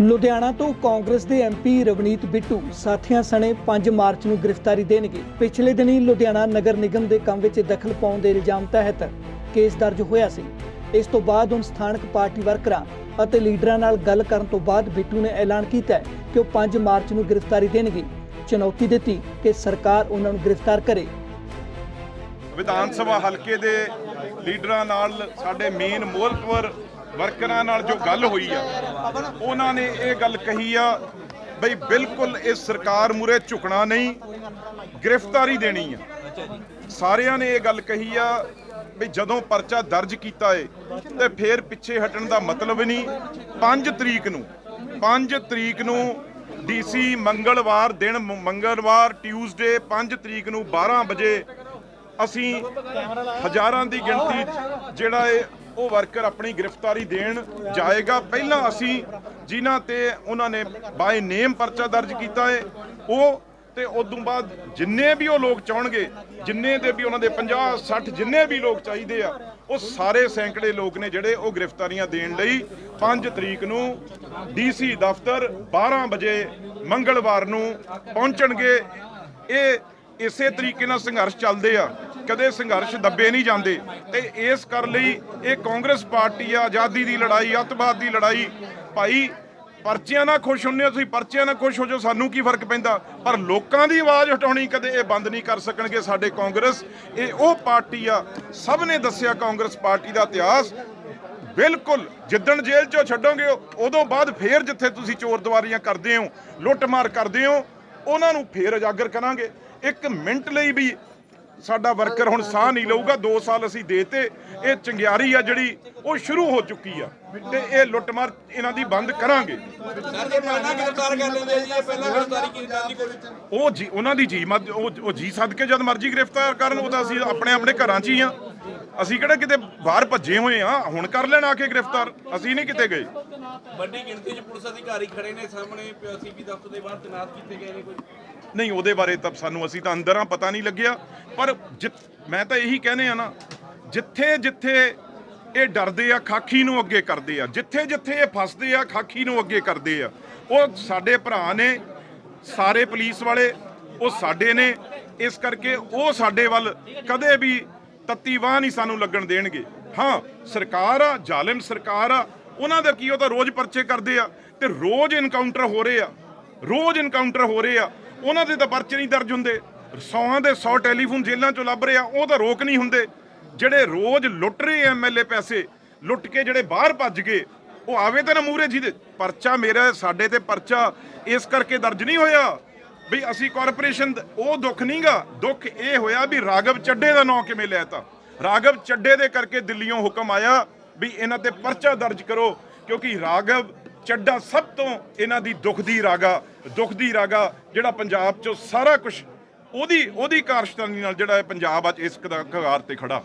ਲੁਧਿਆਣਾ ਤੋਂ ਕਾਂਗਰਸ ਦੇ ਐਮਪੀ ਰਵਨੀਤ ਬਿੱਟੂ ਸਾਥੀਆਂ ਸਣੇ 5 ਮਾਰਚ ਨੂੰ ਗ੍ਰਿਫਤਾਰੀ ਦੇਣਗੇ। ਪਿਛਲੇ ਦਿਨੀ ਲੁਧਿਆਣਾ ਨਗਰ ਨਿਗਮ ਦੇ ਕੰਮ ਵਿੱਚ ਦਖਲ ਪਾਉਣ ਦੇ ਇਲਜ਼ਾਮ ਤਹਿਤ ਕੇਸ ਦਰਜ ਹੋਇਆ ਸੀ। ਇਸ ਤੋਂ ਬਾਅਦ ਹੁਣ ਸਥਾਨਕ ਪਾਰਟੀ ਵਰਕਰਾਂ ਅਤੇ ਲੀਡਰਾਂ ਨਾਲ ਗੱਲ ਕਰਨ ਤੋਂ ਬਾਅਦ ਬਿੱਟੂ ਨੇ ਐਲਾਨ ਕੀਤਾ ਕਿ ਉਹ 5 ਮਾਰਚ ਨੂੰ ਗ੍ਰਿਫਤਾਰੀ ਦੇਣਗੇ। ਚੁਣੌਤੀ ਦਿੱਤੀ ਕਿ ਸਰਕਾਰ ਉਹਨਾਂ ਨੂੰ ਗ੍ਰਿਫਤਾਰ ਕਰੇ। ਵਿਧਾਨ ਸਭਾ ਹਲਕੇ ਦੇ ਲੀਡਰਾਂ ਨਾਲ ਸਾਡੇ ਮੇਨ ਮੋਹਲਤਵਰ ਵਰਕਰਾਂ ਨਾਲ ਜੋ ਗੱਲ ਹੋਈ ਆ, ਉਹਨਾਂ ਨੇ ਇਹ ਗੱਲ ਕਹੀ ਆ ਬਈ ਬਿਲਕੁਲ ਇਸ ਸਰਕਾਰ ਮੂਰੇ ਝੁਕਣਾ ਨਹੀਂ, ਗ੍ਰਿਫਤਾਰੀ ਦੇਣੀ ਆ। ਸਾਰਿਆਂ ਨੇ ਇਹ ਗੱਲ ਕਹੀ ਆ ਵੀ ਜਦੋਂ ਪਰਚਾ ਦਰਜ ਕੀਤਾ ਏ, ਤੇ ਫੇਰ ਪਿੱਛੇ ਹਟਣ ਦਾ ਮਤਲਬ ਨਹੀਂ। 5 ਤਰੀਕ ਨੂੰ 5 ਤਰੀਕ ਨੂੰ ਡੀਸੀ ਮੰਗਲਵਾਰ ਦਿਨ, ਮੰਗਲਵਾਰ, ਟਿਊਜ਼ਡੇ 5 ਤਰੀਕ ਨੂੰ 12 ਵਜੇ ਅਸੀਂ ਹਜ਼ਾਰਾਂ ਦੀ ਗਿਣਤੀ 'ਚ ਜਿਹੜਾ ਏ ਉਹ ਵਰਕਰ ਆਪਣੀ ਗ੍ਰਿਫਤਾਰੀ ਦੇਣ ਜਾਏਗਾ। ਪਹਿਲਾਂ ਅਸੀਂ ਜਿਨ੍ਹਾਂ ਤੇ ਉਹਨਾਂ ਨੇ ਬਾਏ ਨੇਮ ਪਰਚਾ ਦਰਜ ਕੀਤਾ ਹੈ ਉਹ ਤੇ ਉਦੋਂ ਬਾਅਦ ਜਿੰਨੇ ਵੀ ਉਹ ਲੋਕ ਚਾਹਣਗੇ, ਜਿੰਨੇ ਦੇ ਵੀ ਉਹਨਾਂ ਦੇ 50 60 ਜਿੰਨੇ ਵੀ ਲੋਕ ਚਾਹੀਦੇ ਆ, ਉਹ ਸਾਰੇ ਸੈਂਕੜੇ ਲੋਕ ਨੇ ਜਿਹੜੇ ਉਹ ਗ੍ਰਿਫਤਾਰੀਆਂ ਦੇਣ ਲਈ 5 ਤਰੀਕ ਨੂੰ ਡੀਸੀ ਦਫ਼ਤਰ 12 ਵਜੇ ਮੰਗਲਵਾਰ ਨੂੰ ਪਹੁੰਚਣਗੇ। ਇਹ ਇਸੇ ਤਰੀਕੇ ਨਾਲ ਸੰਘਰਸ਼ ਚੱਲਦੇ ਆ। ਕਦੇ ਸੰਘਰਸ਼ ਦੱਬੇ ਨਹੀਂ ਜਾਂਦੇ। ਤੇ ਇਸ ਕਰ ਲਈ ਇਹ ਕਾਂਗਰਸ ਪਾਰਟੀ ਆ, ਆਜ਼ਾਦੀ ਦੀ ਲੜਾਈ, ਅੱਤਵਾਦ ਦੀ ਲੜਾਈ, ਭਾਈ ਪਰਚਿਆਂ ਨਾਲ ਖੁਸ਼ ਹੁੰਨੇ ਹੋ ਤੁਸੀਂ, ਪਰਚਿਆਂ ਨਾਲ ਖੁਸ਼ ਹੋ ਜਾਓ, ਸਾਨੂੰ ਕੀ ਫ਼ਰਕ ਪੈਂਦਾ? ਪਰ ਲੋਕਾਂ ਦੀ ਆਵਾਜ਼ ਹਟਾਉਣੀ ਕਦੇ ਇਹ ਬੰਦ ਨਹੀਂ ਕਰ ਸਕਣਗੇ ਸਾਡੇ ਕਾਂਗਰਸ। ਇਹ ਉਹ ਪਾਰਟੀ ਆ, ਸਭ ਨੇ ਦੱਸਿਆ ਕਾਂਗਰਸ ਪਾਰਟੀ ਦਾ ਇਤਿਹਾਸ। ਬਿਲਕੁਲ, ਜਿੱਦਣ ਜੇਲ੍ਹ ਚੋਂ ਛੱਡੋਗੇ, ਉਦੋਂ ਬਾਅਦ ਫੇਰ ਜਿੱਥੇ ਤੁਸੀਂ ਚੋਰ ਦਵਾਰੀਆਂ ਕਰਦੇ ਹੋ, ਲੁੱਟਮਾਰ ਕਰਦੇ ਹੋ, ਉਹਨਾਂ ਨੂੰ ਫੇਰ ਉਜਾਗਰ ਕਰਾਂਗੇ। ਇੱਕ ਮਿੰਟ ਲਈ ਵੀ ਸਾਡਾ ਵਰਕਰ ਹੁਣ ਸਾਹ ਨਹੀਂ ਲਊਗਾ 2 ਸਾਲ ਅਸੀਂ ਦੇਤੇ ਇਹ ਚੰਗਿਆਰੀ ਆ ਜਿਹੜੀ ਉਹ ਸ਼ੁਰੂ ਹੋ ਚੁੱਕੀ ਆ ਤੇ ਇਹ ਲੁੱਟਮਾਰ ਇਹਨਾਂ ਦੀ ਬੰਦ ਕਰਾਂਗੇ। ਸਰ ਜੇ ਪਹਿਲਾਂ ਗ੍ਰਿਫਤਾਰ ਕਰ ਲੈਂਦੇ ਜੀ ਇਹ ਪਹਿਲਾਂ ਗ੍ਰਿਫਤਾਰੀ ਕੀਤੀ ਜਾਂਦੀ ਕੋਈ ਉਹ ਜੀ ਉਹਨਾਂ ਦੀ ਜੀ ਮਤ ਉਹ ਜੀ ਸੱਦ ਕੇ ਜਦ ਮਰਜ਼ੀ ਗ੍ਰਿਫਤਾਰ ਕਰਨ ਉਹ ਤਾਂ ਅਸੀਂ ਆਪਣੇ ਆਪਣੇ ਘਰਾਂ 'ਚ ਹੀ ਆ। ਅਸੀਂ ਕਿਹੜਾ ਕਿਤੇ ਬਾਹਰ ਭੱਜੇ ਹੋਏ ਆ ਹੁਣ ਕਰ ਲੈਣ ਆ ਕੇ ਗ੍ਰਿਫਤਾਰ। ਅਸੀਂ ਨਹੀਂ ਕਿਤੇ ਗਏ। ਵੱਡੀ ਗਿਣਤੀ 'ਚ ਪੁਲਿਸ ਅਧਿਕਾਰੀ ਖੜੇ ਨੇ ਸਾਹਮਣੇ ਸੀਪੀ ਦਫ਼ਤਰ ਦੇ ਬਾਹਰ ਤੈਨਾਤ ਕੀਤੇ ਗਏ ਨੇ ਕੋਈ। ਨਹੀਂ ਉਹਦੇ ਬਾਰੇ ਤਾਂ ਸਾਨੂੰ ਅਸੀਂ ਤਾਂ ਅੰਦਰ ਆ ਪਤਾ ਨਹੀਂ ਲੱਗਿਆ। ਪਰ ਮੈਂ ਤਾਂ ਇਹੀ ਕਹਿੰਦੇ ਆ ਨਾ ਜਿੱਥੇ ਜਿੱਥੇ ਇਹ ਡਰਦੇ ਆ ਖਾਕੀ ਨੂੰ ਅੱਗੇ ਕਰਦੇ ਆ। ਜਿੱਥੇ ਜਿੱਥੇ ਇਹ ਫਸਦੇ ਆ ਖਾਕੀ ਨੂੰ ਅੱਗੇ ਕਰਦੇ ਆ। ਉਹ ਸਾਡੇ ਭਰਾ ਨੇ ਸਾਰੇ ਪੁਲਿਸ ਵਾਲੇ ਉਹ ਸਾਡੇ ਨੇ। ਇਸ ਕਰਕੇ ਉਹ ਸਾਡੇ ਵੱਲ ਕਦੇ ਵੀ ਤੱਤੀ ਵਾਹ ਨਹੀਂ ਸਾਨੂੰ ਲੱਗਣ ਦੇਣਗੇ। ਹਾਂ, ਸਰਕਾਰ ਆ, ਜ਼ਾਲਿਮ ਸਰਕਾਰ ਆ, ਉਹਨਾਂ ਦਾ ਕੀ ਉਹ ਤਾਂ ਰੋਜ਼ ਪਰਚੇ ਕਰਦੇ ਆ ਤੇ ਰੋਜ਼ ਇਨਕਾਊਂਟਰ ਹੋ ਰਹੇ ਆ, ਰੋਜ਼ ਇਨਕਾਊਂਟਰ ਹੋ ਰਹੇ ਆ। ਉਹਨਾਂ ਦੇ ਤਾਂ ਪਰਚੇ ਨਹੀਂ ਦਰਜ ਹੁੰਦੇ। ਸੌਆਂ ਦੇ 100 ਟੈਲੀਫੋਨ ਜੇਲ੍ਹਾਂ ਚੋਂ ਲੱਭ ਰਹੇ ਆ, ਉਹ ਤਾਂ ਰੋਕ ਨਹੀਂ ਹੁੰਦੇ। ਜਿਹੜੇ ਰੋਜ਼ ਲੁੱਟ ਰਹੇ ਐਮਐਲਏ ਪੈਸੇ, ਲੁੱਟ ਕੇ ਜਿਹੜੇ ਬਾਹਰ ਭੱਜ ਗਏ, ਉਹ ਆਵੇ ਤਾਂ ਨਾ ਮੂਰੇ ਜਿਹਦੇ। ਪਰਚਾ ਮੇਰਾ, ਸਾਡੇ ਤੇ ਪਰਚਾ, ਇਸ ਕਰਕੇ ਦਰਜ ਨਹੀਂ ਹੋਇਆ। ਵੀ ਅਸੀਂ ਕਾਰਪੋਰੇਸ਼ਨ ਉਹ ਦੁੱਖ ਨਹੀਂਗਾ। ਦੁੱਖ ਇਹ ਹੋਇਆ ਵੀ ਰਾਗਵ ਚੱਡੇ ਦਾ ਨਾਂ ਕਿਵੇਂ ਲਿਆਤਾ ਰਾਗਵ ਚੱਡੇ ਦੇ ਕਰਕੇ ਦਿੱਲੀੋਂ ਹੁਕਮ ਆਇਆ ਵੀ ਇਹਨਾਂ ਤੇ ਪਰਚਾ ਦਰਜ ਕਰੋ, ਕਿਉਂਕਿ ਰਾਗਵ ਚੱਡਾ ਸਭ ਤੋਂ ਇਹਨਾਂ ਦੀ ਦੁੱਖ ਦੀ ਰਾਗਾ, ਦੁੱਖ ਦੀ ਰਾਗਾ ਜਿਹੜਾ ਪੰਜਾਬ 'ਚੋਂ ਸਾਰਾ ਕੁਝ ਉਹਦੀ ਉਹਦੀ ਕਾਰਸ਼ਤਾਨੀ ਨਾਲ ਜਿਹੜਾ ਇਹ ਪੰਜਾਬ ਅੱਜ ਇਸ ਕਦਾ ਕਗਾਰ ਤੇ ਖੜਾ।